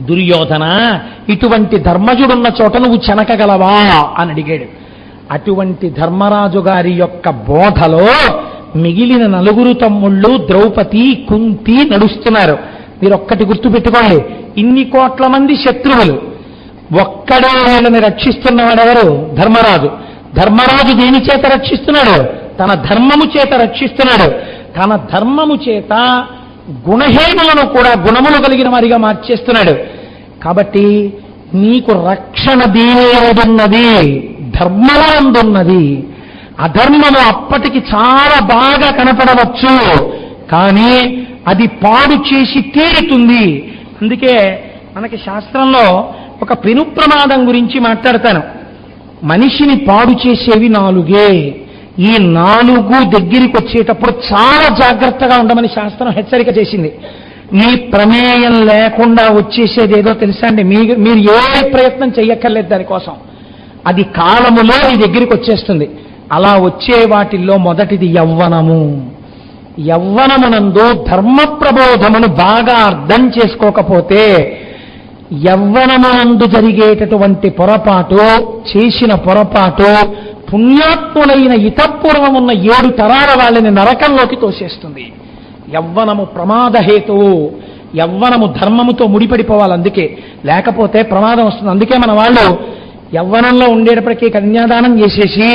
దుర్యోధన ఇటువంటి ధర్మజుడున్న చోట నువ్వు చెనకగలవా? అని అడిగాడు. అటువంటి ధర్మరాజు గారి యొక్క బోధలో మిగిలిన నలుగురు తమ్ముళ్ళు ద్రౌపది కుంతి నడుస్తున్నారు. మీరు ఒక్కటి గుర్తుపెట్టుకోండి ఇన్ని కోట్ల మంది శత్రువులు. ఒక్కడే వీళ్ళని రక్షిస్తున్నవాడెవరు? ధర్మరాజు. ధర్మరాజు దేని చేత రక్షిస్తున్నాడు? తన ధర్మము చేత రక్షిస్తున్నాడు. తన ధర్మము చేత గుణహీనులను కూడా గుణములు కలిగిన వారిగా మార్చేస్తున్నాడు. కాబట్టి నీకు రక్షణ దేనిన్నది ధర్మలందున్నది అధర్మము అప్పటికి చాలా బాగా కనపడవచ్చు కానీ అది పాడు చేసి తీరుతుంది. అందుకే మనకి శాస్త్రంలో ఒక పెను ప్రమాదం గురించి మాట్లాడతాను. మనిషిని పాడు చేసేవి నాలుగే. ఈ నాలుగు దగ్గరికి వచ్చేటప్పుడు చాలా జాగ్రత్తగా ఉండమని శాస్త్రం హెచ్చరిక చేసింది. మీ ప్రమేయం లేకుండా వచ్చేసేది ఏదో తెలుసా అండి? మీ మీరు ఏ ప్రయత్నం చేయక్కర్లేదు దానికోసం. అది కాలములో మీ దగ్గరికి వచ్చేస్తుంది. అలా వచ్చే వాటిల్లో మొదటిది యవ్వనము. యవ్వనమునందు ధర్మ ప్రబోధమును బాగా అర్థం చేసుకోకపోతే యవ్వనమునందు జరిగేటటువంటి పొరపాటు చేసిన పొరపాటు పుణ్యాత్ములైన ఇతపూర్వమున్న ఏడు తరాల వాళ్ళని నరకంలోకి తోసేస్తుంది. యవ్వనము ప్రమాదహేతువు యవ్వనము ధర్మముతో ముడిపడిపోవాలి అందుకే లేకపోతే ప్రమాదం వస్తుంది. అందుకే మన వాళ్ళు యవ్వనంలో ఉండేటప్పటికీ కన్యాదానం చేసేసి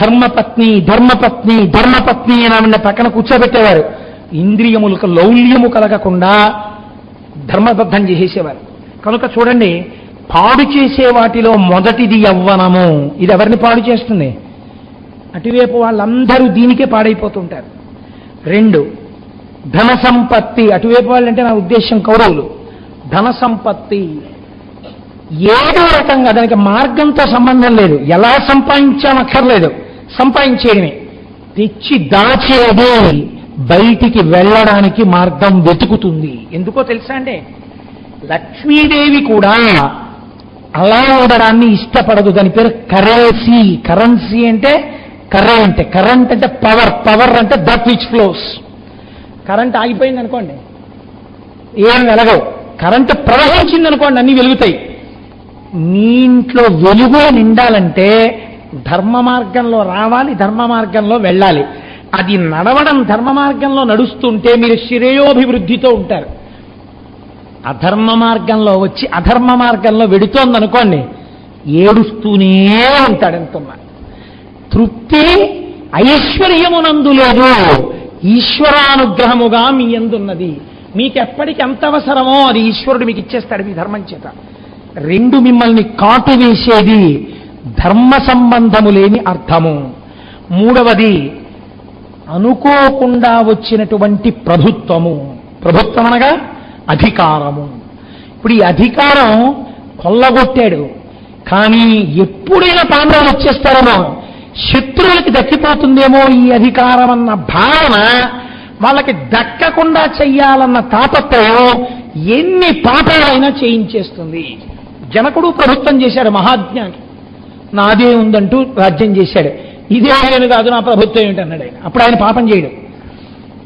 ధర్మపత్ని ధర్మపత్ని ధర్మపత్ని అని ఆవిడ పక్కన కూర్చోబెట్టేవారు. ఇంద్రియములకు లౌల్యము కలగకుండా ధర్మబద్ధం చేసేసేవారు కనుక చూడండి పాడు చేసే వాటిలో మొదటిది యవ్వనము. ఇది ఎవరిని పాడు చేస్తుంది? అటువైపు వాళ్ళందరూ దీనికే పాడైపోతుంటారు. రెండు ధన సంపత్తి అటువైపు వాళ్ళంటే నా ఉద్దేశం కౌరవులు. ధన సంపత్తి ఏదో రకంగా దానికి మార్గంతో సంబంధం లేదు. ఎలా సంపాదించామక్కర్లేదు సంపాదించేయడమే. తెచ్చి దాచేది బయటికి వెళ్ళడానికి మార్గం వెతుకుతుంది. ఎందుకో తెలుసా అండి? లక్ష్మీదేవి కూడా అలా ఉండడాన్ని ఇష్టపడదు. దాని పేరు కరెన్సీ. కరెన్సీ అంటే కరెంట్ కరెంట్ అంటే పవర్ పవర్ అంటే దట్ విచ్ ఫ్లోస్. కరెంట్ ఆగిపోయింది అనుకోండి ఏం వెలగవు. కరెంట్ ప్రవహించింది అనుకోండి అన్ని వెలుగుతాయి. మీ ఇంట్లో వెలుగు నిండాలంటే ధర్మ మార్గంలో రావాలి ధర్మ మార్గంలో వెళ్ళాలి. అది నడవడం ధర్మ మార్గంలో నడుస్తుంటే మీరు శ్రేయోభివృద్ధితో ఉంటారు. అధర్మ మార్గంలో వచ్చి అధర్మ మార్గంలో వెడుతోందనుకోండి ఏడుస్తూనే ఉంటాడు ఎంతున్నా తృప్తి ఐశ్వర్యమునందు లేదు ఈశ్వరానుగ్రహముగా మీ ఎందున్నది. మీకెప్పటికి ఎంత అవసరమో అది ఈశ్వరుడు మీకు ఇచ్చేస్తాడు మీ ధర్మం చేత. రెండు మిమ్మల్ని కాటు వేసేది ధర్మ సంబంధము లేని అర్థము. మూడవది అనుకోకుండా వచ్చినటువంటి ప్రభుత్వము. ప్రభుత్వం అనగా అధికారము. ఇప్పుడు ఈ అధికారం కొల్లగొట్టాడు. కానీ ఎప్పుడైనా పాండవులు వచ్చేస్తారేమో శత్రువులకి దక్కిపోతుందేమో ఈ అధికారం అన్న భావన వాళ్ళకి దక్కకుండా చెయ్యాలన్న తాపత్రయం ఎన్ని పాపాలైనా చేయించేస్తుంది. జనకుడు ప్రభుత్వం చేశాడు మహాజ్ఞాని. నాదే ఉందంటూ రాజ్యం చేశాడు. ఇదే ఆయన కాదు నా ప్రభుత్వం ఏంటన్నాడు ఆయన. అప్పుడు ఆయన పాపం చేయడు.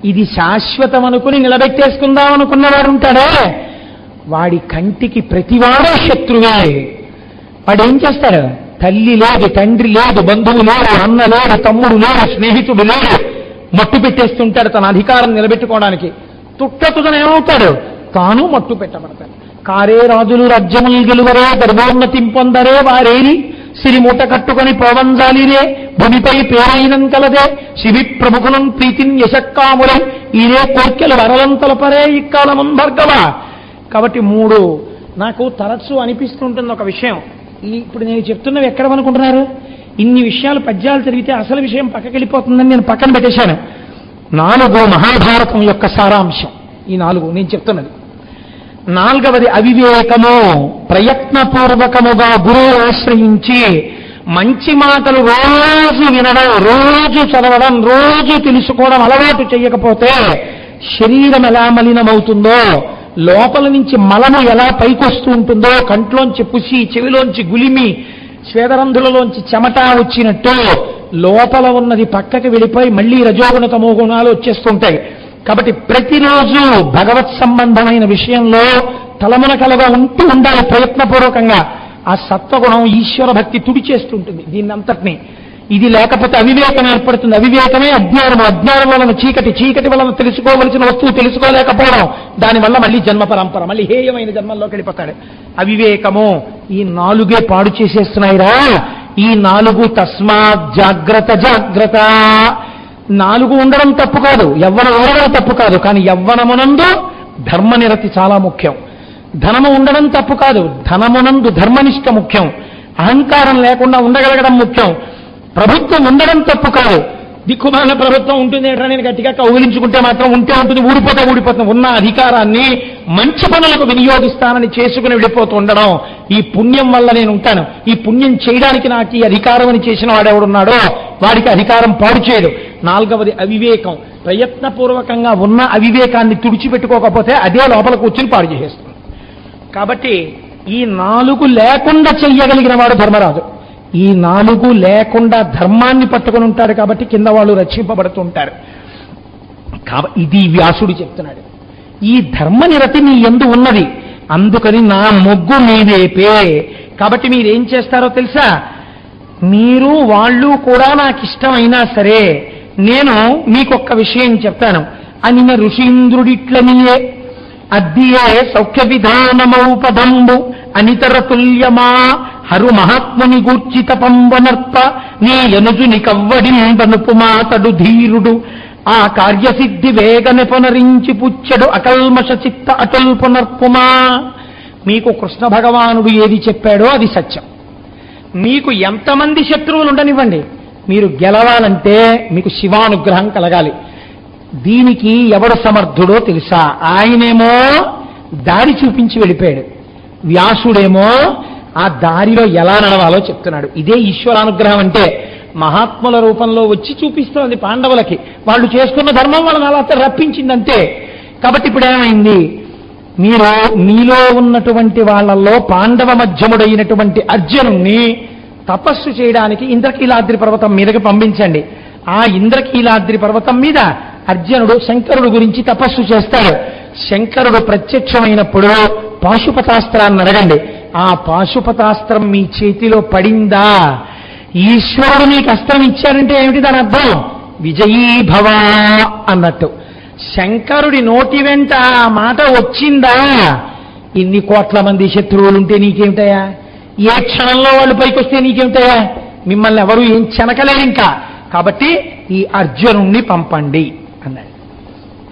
ఇది శాశ్వతం అనుకుని నిలబెట్టేసుకుందాం అనుకున్నవాడు ఉంటాడే వాడి కంటికి ప్రతివాడే శత్రువే. వాడు ఏం చేస్తాడు తల్లి లేదు తండ్రి లేదు బంధువు లేడు అన్న లేడు తమ్ముడు లేడు స్నేహితుడు లేడు. మట్టు పెట్టేస్తుంటాడు తన అధికారం నిలబెట్టుకోవడానికి. తుట్టతుదన ఏమవుతాడు? తాను మట్టు పెట్టబడతాడు. కారే రాజులు రాజ్యములు గెలువరే గర్భోన్నతింపొందరే వారేరి సిరిమూట కట్టుకొని పోవంజాలిరే భూమిపై పేరైనం కలదే శివి ప్రముఖులం ప్రీతిన్ యశక్కాములం ఇదే కోర్కెలు వరలంతలపరే ఇక్కాలమం భర్గవ. కాబట్టి మూడు. నాకు తరచు అనిపిస్తుంటుంది ఒక విషయం. ఈ ఇప్పుడు నేను చెప్తున్నవి ఎక్కడ అనుకుంటున్నారు? ఇన్ని విషయాలు పద్యాలు చదివితే అసలు విషయం పక్కకి వెళ్ళిపోతుందని నేను పక్కన పెట్టేశాను. నాలుగు మహాభారతం యొక్క సారాంశం. ఈ నాలుగు నేను చెప్తున్నది. నాలుగవది అవివేకము. ప్రయత్నపూర్వకముగా గురువు ఆశ్రయించి మంచి మాటలు రోజు వినడం రోజు చదవడం రోజు తెలుసుకోవడం అలవాటు చేయకపోతే శరీరం ఎలా మలినమవుతుందో లోపల నుంచి మలము ఎలా పైకొస్తూ ఉంటుందో కంట్లోంచి పుసి చెవిలోంచి గులిమి స్వేదరంధులలోంచి చెమట వచ్చినట్టు లోపల ఉన్నది పక్కకి వెళ్ళిపోయి మళ్ళీ రజోగుణ తమో గుణాలు వచ్చేస్తుంటాయి. కాబట్టి ప్రతిరోజు భగవత్ సంబంధమైన విషయంలో తలమునకలుగా ఉంటూ ఉండాలి ప్రయత్నపూర్వకంగా. ఆ సత్వగుణం ఈశ్వర భక్తి తుడిచేస్తుంటుంది దీన్నంతటినీ. ఇది లేకపోతే అవివేకం ఏర్పడుతుంది. అవివేకమే అజ్ఞానము. అజ్ఞానం వలన చీకటి చీకటి వలన తెలుసుకోవలసిన వస్తువు తెలుసుకోలేకపోవడం. దానివల్ల మళ్ళీ జన్మ పరంపర మళ్ళీ హేయమైన జన్మల్లోకి వెళ్ళిపోతాడు. అవివేకము ఈ నాలుగే పాడు చేసేస్తున్నాయిరా. ఈ నాలుగు తస్మాత్ జాగ్రత్త జాగ్రత్త. నాలుగు ఉండడం తప్పు కాదు. యవ్వనం ఉండడం తప్పు కాదు. కానీ యవ్వనమునందు ధర్మనిరతి చాలా ముఖ్యం. ధనము ఉండడం తప్పు కాదు. ధనమునందు ధర్మనిష్ట ముఖ్యం. అహంకారం లేకుండా ఉండగలగడం ముఖ్యం. ప్రభుత్వం ఉండడం తప్పు కాదు. దిక్కుమాల ప్రభుత్వం ఉంటుంది ఏంటో నేను గట్టిగా కౌగిలించుకుంటే మాత్రం ఉంటే ఉంటుంది ఊడిపోతే ఊడిపోతుంది. ఉన్న అధికారాన్ని మంచి పనులకు వినియోగిస్తానని చేసుకుని వెళ్ళిపోతూ ఉండడం ఈ పుణ్యం వల్ల నేను ఉంటాను. ఈ పుణ్యం చేయడానికి నాకు ఈ అధికారం అని చేసిన వాడెవడున్నాడో వాడికి అధికారం పాడు చేయడు నాలుగవది అవివేకం. ప్రయత్నపూర్వకంగా ఉన్న అవివేకాన్ని తుడిచిపెట్టుకోకపోతే అదే లోపల కూర్చుని పాడు చేసేస్తుంది. కాబట్టి ఈ నాలుగు లేకుండా చెయ్యగలిగిన వాడు ధర్మరాజు. ఈ నాలుగు లేకుండా ధర్మాన్ని పట్టుకొని ఉంటాడు కాబట్టి కింద వాళ్ళు రక్షింపబడుతుంటారు. కాబ ఇది వ్యాసుడు చెప్తున్నాడు. ఈ ధర్మనిరతి నీ ఎందు ఉన్నది. అందుకని నా మొగ్గు మీదేపే కాబట్టి మీరేం చేస్తారో తెలుసా? మీరు వాళ్ళు కూడా నాకు ఇష్టమైనా సరే నేను మీకొక్క విషయం చెప్తాను. అనిన ఋషీంద్రుడిట్లనియే. అద్దియే సౌఖ్య విధానమౌపదంబు అనితర తుల్యమా హరు మహాత్ముని గూర్చిత పంబనర్ప నీ యనుజుని కవ్వడింబనుపుమాతడు ధీరుడు. ఆ కార్యసిద్ధి వేగని పునరించి పుచ్చడు అకల్మష చిత్త అటల్ పునర్పుమా మీకు కృష్ణ భగవానుడు ఏది చెప్పాడో అది సత్యం. మీకు ఎంతమంది శత్రువులు ఉండనివ్వండి మీరు గెలవాలంటే మీకు శివానుగ్రహం కలగాలి. దీనికి ఎవడు సమర్థుడో తెలుసా? ఆయనేమో దారి చూపించి వెళ్ళిపోయాడు. వ్యాసుడేమో ఆ దారిలో ఎలా నడవాలో చెప్తున్నాడు. ఇదే ఈశ్వరానుగ్రహం అంటే మహాత్ముల రూపంలో వచ్చి చూపిస్తోంది పాండవులకి. వాళ్ళు చేసుకున్న ధర్మం వాళ్ళని అలా రప్పించిందంతే. కాబట్టి ఇప్పుడు ఏమైంది? మీరు మీలో ఉన్నటువంటి వాళ్ళల్లో పాండవ మధ్యముడైనటువంటి అర్జునుణ్ణి తపస్సు చేయడానికి ఇంద్రకీలాద్రి పర్వతం మీదకి పంపించండి. ఆ ఇంద్రకీలాద్రి పర్వతం మీద అర్జునుడు శంకరుడు గురించి తపస్సు చేస్తాడు. శంకరుడు ప్రత్యక్షమైనప్పుడు పాశుపతాస్త్రాన్ని అడగండి. ఆ పాశుపతాస్త్రం మీ చేతిలో పడిందా? ఈశ్వరుడు నీకు అస్త్రం ఇచ్చాడంటే ఏమిటి దాని అర్థం? విజయీ భవ అన్నట్టు. శంకరుడి నోటి వెంట ఆ మాట వచ్చిందా? ఇన్ని కోట్ల మంది శత్రువులు ఉంటే నీకేమిటయా ఏ క్షణంలో వాళ్ళు పైకి వస్తే నీకేమిటయా మిమ్మల్ని ఎవరు ఏం చెనకలేరు ఇంకా. కాబట్టి ఈ అర్జునుణ్ణి పంపండి.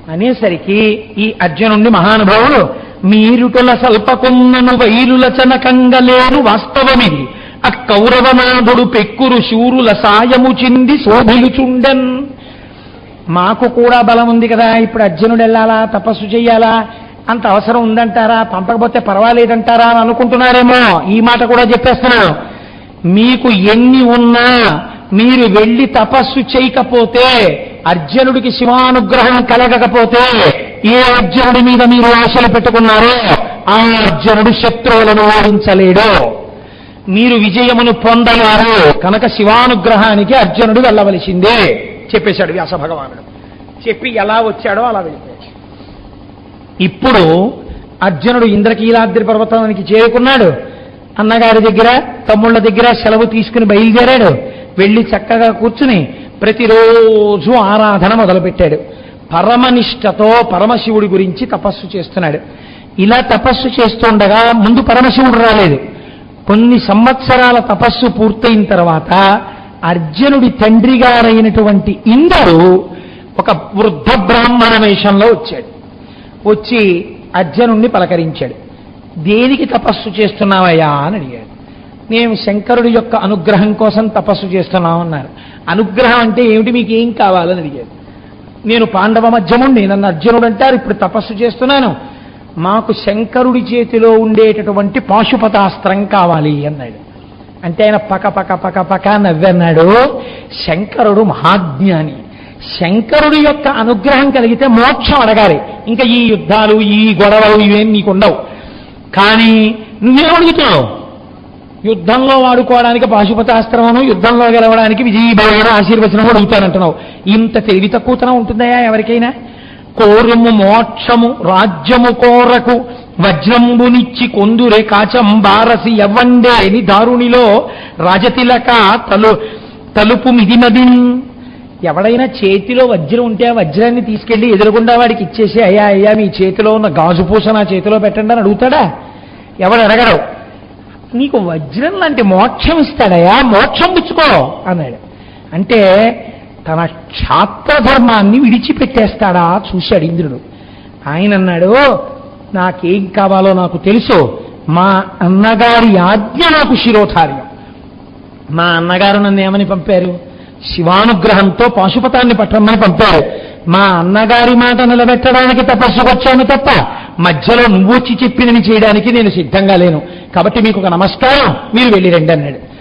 అనేసరికి ఈ అర్జునుణ్ణి మహానుభావుడు మీరుటల సల్పకున్నను వైరుల చనకంగలేను వాస్తవమిది. అక్కౌరవనాథుడు పెక్కురు శూరుల సాయము చింది శోభిలుచుండెన్. మాకు కూడా బలం ఉంది కదా ఇప్పుడు అర్జునుడు వెళ్ళాలా తపస్సు చెయ్యాలా? అంత అవసరం ఉందంటారా? పంపకపోతే పర్వాలేదంటారా? అని అనుకుంటున్నారేమో. ఈ మాట కూడా చెప్పేస్తున్నాను మీకు ఎన్ని ఉన్నా మీరు వెళ్ళి తపస్సు చేయకపోతే అర్జునుడికి శివానుగ్రహం కలగకపోతే ఏ అర్జునుడి మీద మీరు ఆశలు పెట్టుకున్నారో ఆ అర్జునుడు శత్రువులను ఓడించలేడు. మీరు విజయమును పొందలేరు కనుక శివానుగ్రహానికి అర్జునుడు వెళ్ళవలసిందే చెప్పేశాడు వ్యాస భగవానుడు. చెప్పి ఎలా వచ్చాడో అలా వెళ్ళిపోయాడు. ఇప్పుడు అర్జునుడు ఇంద్రకీలాద్రి పర్వతానికి చేరుకున్నాడు. అన్నగారి దగ్గర తమ్ముళ్ళ దగ్గర సెలవు తీసుకుని బయలుదేరాడు. వెళ్ళి చక్కగా కూర్చుని ప్రతిరోజు ఆరాధన మొదలుపెట్టాడు. పరమనిష్టతో పరమశివుడి గురించి తపస్సు చేస్తున్నాడు. ఇలా తపస్సు చేస్తుండగా ముందు పరమశివుడు రాలేదు. కొన్ని సంవత్సరాల తపస్సు పూర్తయిన తర్వాత అర్జునుడి తండ్రి గారైనటువంటి ఇంద్రుడు ఒక వృద్ధ బ్రాహ్మణ వేషంలో వచ్చాడు. వచ్చి అర్జునుణ్ణి పలకరించాడు. దేనికి తపస్సు చేస్తున్నావయ్యా అని అడిగాడు. మేము శంకరుడి యొక్క అనుగ్రహం కోసం తపస్సు చేస్తున్నామన్నారు. అనుగ్రహం అంటే ఏమిటి? మీకు ఏం కావాలని అడిగాడు. నేను పాండవ మధ్యముండి నన్ను అర్జునుడు అంటారు ఇప్పుడు తపస్సు చేస్తున్నాను. మాకు శంకరుడి చేతిలో ఉండేటటువంటి పాశుపతాస్త్రం కావాలి అన్నాడు. అంటే ఆయన పక పక పక పక నవ్వన్నాడు శంకరుడు మహాజ్ఞాని. శంకరుడి యొక్క అనుగ్రహం కలిగితే మోక్షం అడగాలి. ఇంకా ఈ యుద్ధాలు ఈ గొడవలు ఇవేం నీకు ఉండవు కానీ నువ్వేం అడుగుతున్నావు? యుద్ధంలో వాడుకోవడానికి పాశుపతాస్త్రమును యుద్ధంలో గెలవడానికి విజయీభవన ఆశీర్వచనం అడుగుతానంటున్నావు ఇంత తెలివి తక్కువతనం ఉంటుందయా ఎవరికైనా? కోరుము మోక్షము రాజ్యము కోరకు వజ్రంబునిచ్చి కొందురే కాచం బారసి ఎవ్వండే అని దారుణిలో రాజతిలక తలు తలుపు మిదిమదిన్ ఎవడైనా చేతిలో వజ్రం ఉంటే ఆ వజ్రాన్ని తీసుకెళ్ళి ఎదురుగుండా వాడికి ఇచ్చేసి అయ్యా అయ్యా మీ చేతిలో ఉన్న గాజు పూస నా చేతిలో పెట్టండి అని అడుగుతాడా? ఎవడు అడగడు. నీకు వజ్రం లాంటి మోక్షం ఇస్తాడయా? మోక్షం పుచ్చుకో అన్నాడు. అంటే తన క్షాత్రధర్మాన్ని విడిచిపెట్టేస్తాడా? చూశాడు ఇంద్రుడు. ఆయన అన్నాడు నాకేం కావాలో నాకు తెలుసు. మా అన్నగారి ఆజ్ఞ నాకు శిరోధార్యం. మా అన్నగారు నన్ను ఏమని పంపారు? శివానుగ్రహంతో పాశుపతాన్ని పట్టమని పంపారు. మా అన్నగారి మాట నిలబెట్టడానికి తపస్సుకొచ్చాను తప్ప మధ్యలో నువ్వు వచ్చి చెప్పినని చేయడానికి నేను సిద్ధంగా లేను. కాబట్టి మీకు ఒక నమస్కారం. మీరు వెళ్ళి రండి అన్నాడు.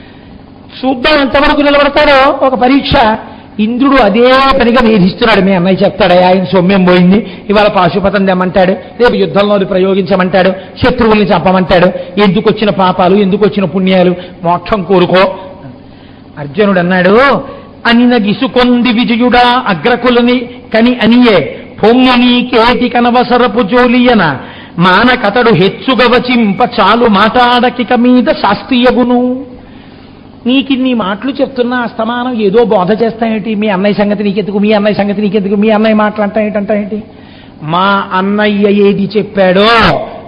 చూద్దాం ఎంతవరకు నిలబడతాడో. ఒక పరీక్ష. ఇంద్రుడు అదే పనిగా వేధిస్తున్నాడు. మీ అన్నయ్య చెప్తాడు ఆయన సొమ్యం పోయింది. ఇవాళ పాశుపతం తెమ్మంటాడు. రేపు యుద్ధంలో ప్రయోగించమంటాడు. శత్రువుల్ని చంపమంటాడు. ఎందుకు వచ్చిన పాపాలు ఎందుకు వచ్చిన పుణ్యాలు? మోక్షం కోరుకో. అర్జునుడు అన్నాడు అనిన గిసుకొంది విజయుడా అగ్రకులని కని అనియే. పొంగుని కేటి కనవసరపు జోలియన. మానకతడు హెచ్చుగవచింప చాలు మాటాడకిక మీద శాస్త్రీయగును. నీకు ఇన్ని మాటలు చెప్తున్నా అస్తమానం ఏదో బోధ చేస్తాయేంటి మీ అన్నయ్య సంగతి నీకెందుకు? మీ అన్నయ్య సంగతి నీకెందుకు? మీ అన్నయ్య మాటలు అంటాయేంటంటా ఏంటి మా అన్నయ్య ఏది చెప్పాడో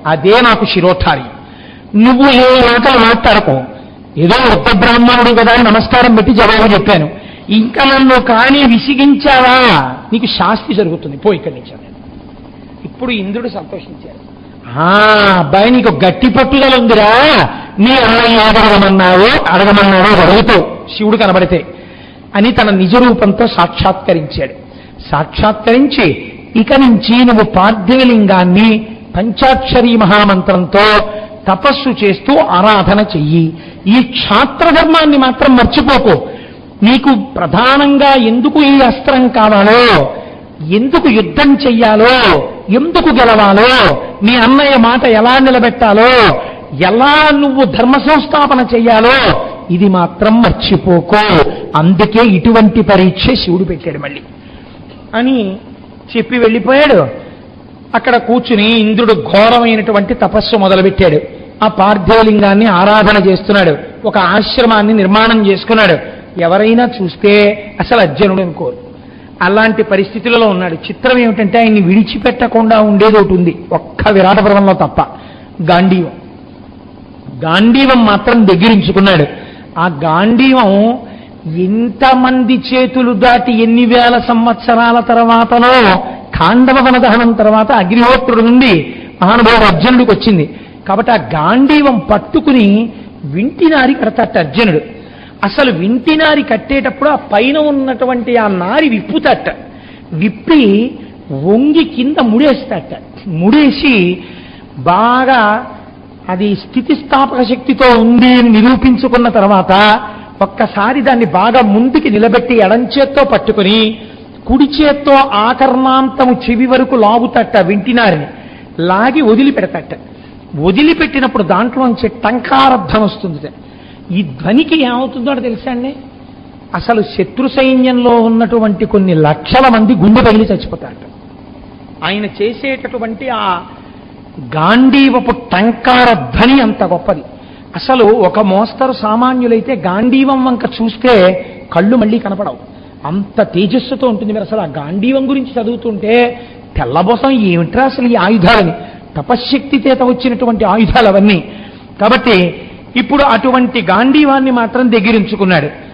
అదే నాకు శిరోఠారి నువ్వు ఏ మాటలు మాట్లాడకు. ఏదో ఒక్క బ్రాహ్మణుడు కదా అని నమస్కారం పెట్టి జవాబు చెప్పాను. ఇంకా నన్ను కానీ విసిగించావా? నీకు శాస్తి జరుగుతుంది. పో ఇక్కడి నుంచి ఇప్పుడు ఇంద్రుడు సంతోషించాడు. అబ్బాయి నీకు గట్టి పట్టుదల ఉందిరా నీ అన్నయ్య అడగమన్నావు అడగమన్నాడు అడుగుతావు శివుడు కనబడితే అని తన నిజ రూపంతో సాక్షాత్కరించాడు. సాక్షాత్కరించి ఇక నుంచి నువ్వు పార్థివలింగాన్ని పంచాక్షరీ మహామంత్రంతో తపస్సు చేస్తూ ఆరాధన చెయ్యి. ఈ క్షాత్రధర్మాన్ని మాత్రం మర్చిపోకు. నీకు ప్రధానంగా ఎందుకు ఈ అస్త్రం కావాలో ఎందుకు యుద్ధం చెయ్యాలో ఎందుకు గెలవాలో? మీ అన్నయ్య మాట ఎలా నిలబెట్టాలో? ఎలా నువ్వు ధర్మ సంస్థాపన చెయ్యాలో? ఇది మాత్రం మర్చిపోకో. అందుకే ఇటువంటి పరీక్ష శివుడు పెట్టాడు మళ్ళీ. అని చెప్పి వెళ్ళిపోయాడు. అక్కడ కూర్చుని ఇంద్రుడు ఘోరమైనటువంటి తపస్సు మొదలుపెట్టాడు. ఆ పార్థివలింగాన్ని ఆరాధన చేస్తున్నాడు. ఒక ఆశ్రమాన్ని నిర్మాణం చేసుకున్నాడు. ఎవరైనా చూస్తే అసలు అర్జునుడు అనుకోరు అలాంటి పరిస్థితులలో ఉన్నాడు. చిత్రం ఏమిటంటే ఆయన్ని విడిచిపెట్టకుండా ఉండేది ఒకటి ఉంది. ఒక్క విరాటపురంలో తప్ప. గాంధీవం. గాంధీవం మాత్రం దగ్గరించుకున్నాడు. ఆ గాంధీవం ఎంతమంది చేతులు దాటి ఎన్ని వేల సంవత్సరాల తర్వాతనో ఖాండవ వనదహనం తర్వాత అగ్నిహోత్రుడు నుండి మహానుభావుడు అర్జునుడికి వచ్చింది. కాబట్టి ఆ గాంధీవం పట్టుకుని వింటినారి కడతాట అర్జునుడు. అసలు వింటినారి కట్టేటప్పుడు ఆ పైన ఉన్నటువంటి ఆ నారి విప్పుతట. విప్పి వంగి కింద ముడేస్తట. ముడేసి బాగా అది స్థితిస్థాపక శక్తితో ఉంది అని నిరూపించుకున్న తర్వాత ఒక్కసారి దాన్ని బాగా ముందుకి నిలబెట్టి ఎడంచేత్తో పట్టుకుని కుడి చేత్తో ఆకర్ణాంతము చెవి వరకు లాగుతట వింటినారిని లాగి వదిలిపెడతట. వదిలిపెట్టినప్పుడు దాంట్లోంచి టంకారబ్ధం వస్తుంది ఈ ధ్వనికి ఏమవుతుందో తెలుసా అండి? అసలు శత్రు సైన్యంలో ఉన్నటువంటి కొన్ని లక్షల మంది గుండె పగిలి చచ్చిపోతారట. ఆయన చేసేటటువంటి ఆ గాంధీవపు టంకార ధ్వని అంత గొప్పది. అసలు ఒక మోస్తరు సామాన్యులైతే గాంధీవం వంక చూస్తే కళ్ళు మళ్ళీ కనపడవు. అంత తేజస్సుతో ఉంటుంది మీరు అసలు ఆ గాంధీవం గురించి చదువుతుంటే తెల్లబోసం ఏమిట్రా అసలు ఈ ఆయుధాలని? తపశ్శక్తి చేత వచ్చినటువంటి ఆయుధాలు అవన్నీ కాబట్టి ఇప్పుడు అటువంటి గాంధీవాన్ని మాత్రం దగ్గరించుకున్నాడు.